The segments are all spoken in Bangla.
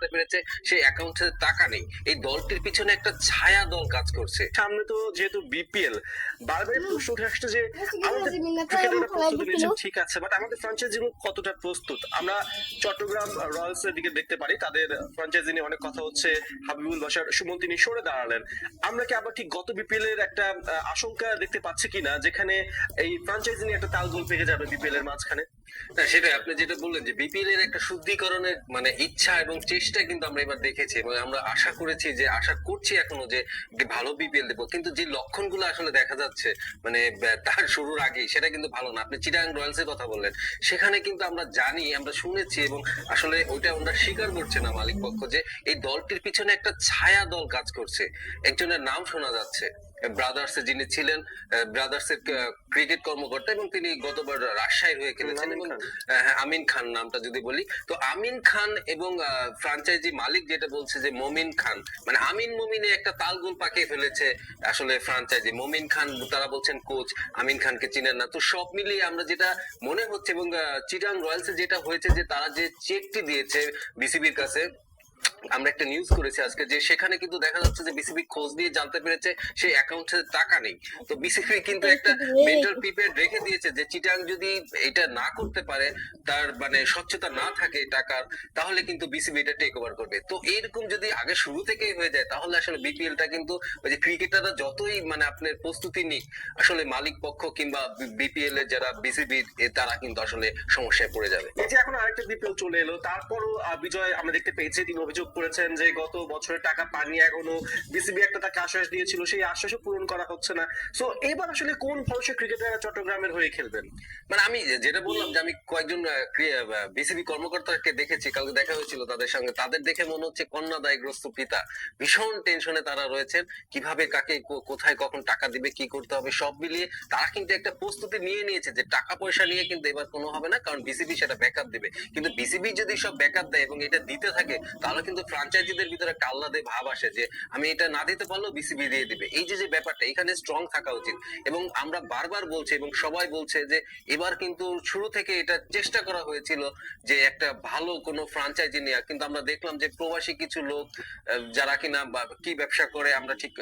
জানতে পেরেছে সেই অ্যাকাউন্টে টাকা নেই। এই দলটির পিছনে একটা ছায়া দল কাজ করছে। সামনে তো যেহেতু বিপিএল বারবার প্রশ্ন উঠে আসছে যে আমাদের ক্রিকেটাররা প্রস্তুতি দিচ্ছিল। ঠিক আছে বাট আমাদের ফ্র্যাঞ্চাইজি কতটা প্রস্তুত? আমরা চট্টগ্রাম রয়্যালস এর দিকে দেখতে পারি তাদের ফ্র্যাঞ্চাইজি নিয়ে অনেক কথা হচ্ছে হাবিবুল বাসার সুমন তিনি সরে দাঁড়ালেন। আমরা কি আবার ঠিক গত বিপিএল এর একটা আশঙ্কা দেখতে পাচ্ছি কিনা যেখানে এই ফ্র্যাঞ্চাইজি নিয়ে একটা তালগোল পেকে যাবে বিপিএল এর মাঝখানে? সেটাই। আপনি যেটা বললেন যে বিপিএল এর একটা শুদ্ধিকরণের মানে ইচ্ছা এবং চেষ্টা কিন্তু আমরা এবার দেখেছি এবং আমরা আশা করেছি যে, আশা করছি এখনও যে ভালো বিপিএল দেবো। কিন্তু যে লক্ষণগুলো আসলে দেখা যাচ্ছে মানে তার শুরুর আগেই, সেটা কিন্তু ভালো না। আপনি চিটাং রয়্যালস এর কথা বললেন। সেখানে কিন্তু আমরা জানি, আমরা শুনেছি এবং আসলে ওইটা আমরা স্বীকার করছে না মালিক পক্ষ যে, এই দলটির পিছনে একটা ছায়া দল কাজ করছে। একজনের নাম শোনা যাচ্ছে। ব্রাদার্স যিনি ছিলেন ব্রাদার্স এর ক্রিকেট কর্মকর্তা এবং তিনি গতবার রাজশাহীর হয়ে খেলেছেন আমিন এবং খান। হ্যাঁ, আমিন খান নামটা যদি বলি। তো আমিন খান এবং ফ্রাঞ্চাইজি মালিক যেটা বলছে যে মমিন খান মানে আমিন মমিনে একটা তালগোল পাকিয়ে ফেলেছে আসলে ফ্রাঞ্চাইজি মমিন খান তারা বলছেন কোচ আমিন খানকে চিনেন না। তো সব মিলিয়ে আমরা যেটা মনে হচ্ছে এবং চিটাং রয়্যালসে যেটা হয়েছে যে তারা যে চেকটি দিয়েছে বিসিবির কাছে আমরা একটা নিউজ করেছি আজকে যে সেখানে কিন্তু দেখা যাচ্ছে যে বিসিবি খোঁজ দিয়ে জানতে পেরেছে সেই অ্যাকাউন্টে টাকা নেই। তো বিসিবি কিন্তু একটা মেন্টাল প্রিপেয়ার রেখে দিয়েছে যে চিটাং যদি এটা না করতে পারে তার মানে স্বচ্ছতা না থাকে টাকার তাহলে কিন্তু বিসিবি এটা টেক ওভার করবে। তো এরকম যদি আগে শুরু থেকেই হয়ে যায় তাহলে আসলে বিপিএলটা কিন্তু ওই যে ক্রিকেটাররা যতই মানে আপনার প্রস্তুতি নিক আসলে মালিক পক্ষ কিংবা বিপিএল এর যারা বিসিবি তারা কিন্তু আসলে সমস্যায় পড়ে যাবে। এই যে এখন আরেকটা বিপিএল চলে এলো তারপরও বিজয় আমরা দেখতে পেয়েছি তিনি অভিযোগ করেছেন যে গত বছরের টাকা পানি এখনও বিসিবি একটা তাকে আশ্বাস দিয়েছিল, সেই আশ্বাসও পূরণ করা হচ্ছে না। সো এবার আসলে কোন ভরসা ক্রিকেটাররা চট্টগ্রামের হয়ে খেলবেন? মানে আমি যেটা বললাম যে আমি কয়েকজন বিসিবি কর্মকর্তাকে দেখেছি, কালকে দেখা হয়েছিল তাদের সঙ্গে। তাদের দেখে মনে হচ্ছে কন্যা দায়গ্রস্ত পিতা। ভীষণ টেনশনে তারা রয়েছেন, কীভাবে কাকে কোথায় কখন টাকা দিবে, কি করতে হবে, সব মিলিয়ে তারা কিন্তু একটা প্রস্তুতি নিয়ে নিয়েছে যে টাকা পয়সা নিয়ে কিন্তু এবার কোনো হবে না, কারণ বিসিবি সেটা ব্যাকআপ দিবে। কিন্তু বিসিবি যদি সব ব্যাকআপ দেয় এবং এটা দিতে থাকে, তাহলে কিন্তু ফ্রাঞ্চাইজিদের ভিতরে আহ্লাদে ভাব আসে যে, আমি এটা না দিতে পারলেও বিসিবি দিয়ে দিবে। এই যে যে ব্যাপারটা, এখানে স্ট্রং থাকা উচিত। এবং আমরা বারবার বলছি এবং সবাই বলছে যে, এবার কিন্তু শুরু থেকে এটা চেষ্টা করা হয়েছিল যে, একটা ভালো কোনো ফ্রাঞ্চাইজি নেওয়া কিন্তু আমরা দেখলাম যে, প্রবাসী কিছু লোক যারা কিনা কি ব্যবসা করে, আমরা ঠিক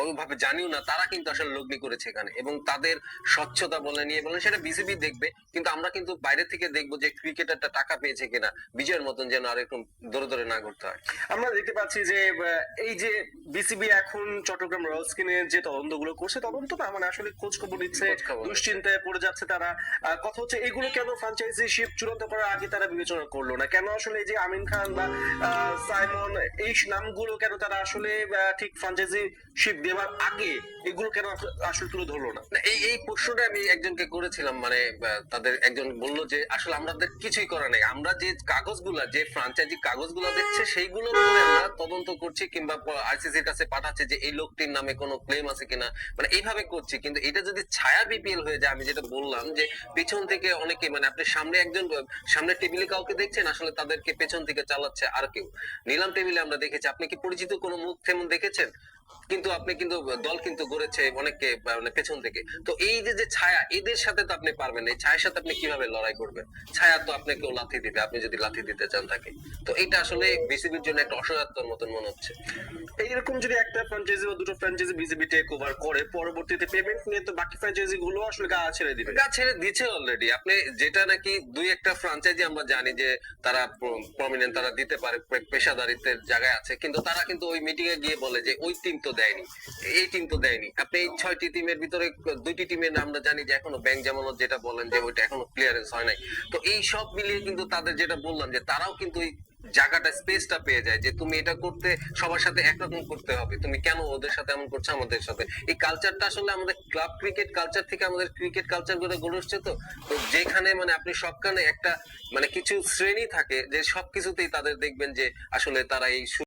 ওইভাবে জানিও না, তারা কিন্তু আসলে লগ্নি করেছে এখানে। এবং তাদের স্বচ্ছতা বলে নিয়ে বলেন সেটা বিসিবি দেখবে। কিন্তু আমরা কিন্তু বাইরে থেকে দেখব যে ক্রিকেটারটা টাকা পেয়েছে কিনা। বিজয়ের মতন যেন আর এরকম দৌড়ে দৌড়ে না করতে হয়। আমরা দেখতে পাচ্ছি যে এই যে বিসিবি এখন চট্টগ্রাম রয়্যালস নিয়ে যে তদন্তগুলো করছে তদন্ত না মানে আসলে খোঁজ খবর নিচ্ছে। দুশ্চিন্তায় পড়ে যাচ্ছে তারা। কথা হচ্ছে এগুলো কেন ফ্রাঞ্চাইজিশিপ চূড়ান্ত করার আগে তারা বিবেচনা করল না? কেন আসলে এই যে আমিন খান বা সাইমন এই নামগুলো কেন তারা আসলে ঠিক ফ্রাঞ্চাইজিশিপ দেওয়ার আগে এগুলো কেন আসলে তুলে ধরলো না? না, এই এই প্রশ্নটা আমি একজনকে করেছিলাম মানে তাদের একজন বলল যে আসলে আমাদের কিছুই করা নেই। আমরা যে কাগজগুলা যে ফ্রাঞ্চাইজি কাগজগুলো দেখছে, সেইগুলোর তদন্ত করছি কিংবা আইসিসির কাছে পাঠাচ্ছে যে এই লোকটির নামে কোনো ক্লেম আছে কিনা। মানে এইভাবে করছি, কিন্তু এটা যদি ছায়া বিপিএল হয়ে যায়, আমি যেটা বললাম যে পেছন থেকে অনেকে মানে আপনি সামনে একজন, সামনে টেবিলে কাউকে দেখছেন, আসলে তাদেরকে পেছন থেকে চালাচ্ছে আর কেউ। নিলাম টেবিলে আমরা দেখেছি। আপনি কি পরিচিত কোনো মুখ তেমন দেখেছেন? কিন্তু আপনি কিন্তু দল কিন্তু গড়েছে অনেককে মানে পেছন থেকে। তো এই যে যে ছায়া এদের সাথে তো আপনি পারবেন এই ছায়ার সাথে আপনি কীভাবে লড়াই করবেন? ছায়া তো আপনাকে লাথি দিবে আপনি যদি লাথি দিতে চান তাকে। তো এটা আসলে বিসিবির জন্য একটা অসহায়তার মতন মনে হচ্ছে। এইরকম যদি একটা ফ্র্যাঞ্চাইজি বা দুটো ফ্র্যাঞ্চাইজি বিসিবি টেক ওভার করে পরবর্তীতে পেমেন্ট নিয়ে তো বাকি ফ্র্যাঞ্চাইজি গুলো আসলে গা ছেড়ে দিবে। গা ছেড়ে দিচ্ছে অলরেডি আপনি যেটা নাকি দুই একটা ফ্রাঞ্চাইজি আমরা জানি যে তারা প্রমিনেন্ট তারা দিতে পারে পেশাদারিত্বের জায়গায় আছে। কিন্তু তারা কিন্তু ওই মিটিং এ গিয়ে বলে যে ওই টিম তো দেয়নি, এই টিম তো দেয়নি। আপনি এই ছয়টি টিমের ভিতরে দুইটি টিমের আমরা জানি যে এখনও ব্যাংক জামানত যেটা বলেন যে ওইটা এখনও ক্লিয়ারেন্স হয় নাই। তো এই সব মিলিয়ে কিন্তু তাদের যেটা বললাম যে তারাও কিন্তু জায়গাটা স্পেসটা পেয়ে যায় যে তুমি এটা করতে, সবার সাথে একরকম করতে হবে। তুমি কেন ওদের সাথে এমন করছ আমাদের সাথে? এই কালচারটা আসলে আমাদের ক্লাব ক্রিকেট কালচার থেকে আমাদের ক্রিকেট কালচারগুলো গড়ে উঠছে তো। তো যেখানে মানে আপনি সবখানে একটা মানে কিছু শ্রেণি থাকে যে সবকিছুতেই তাদের দেখবেন যে আসলে তারা এই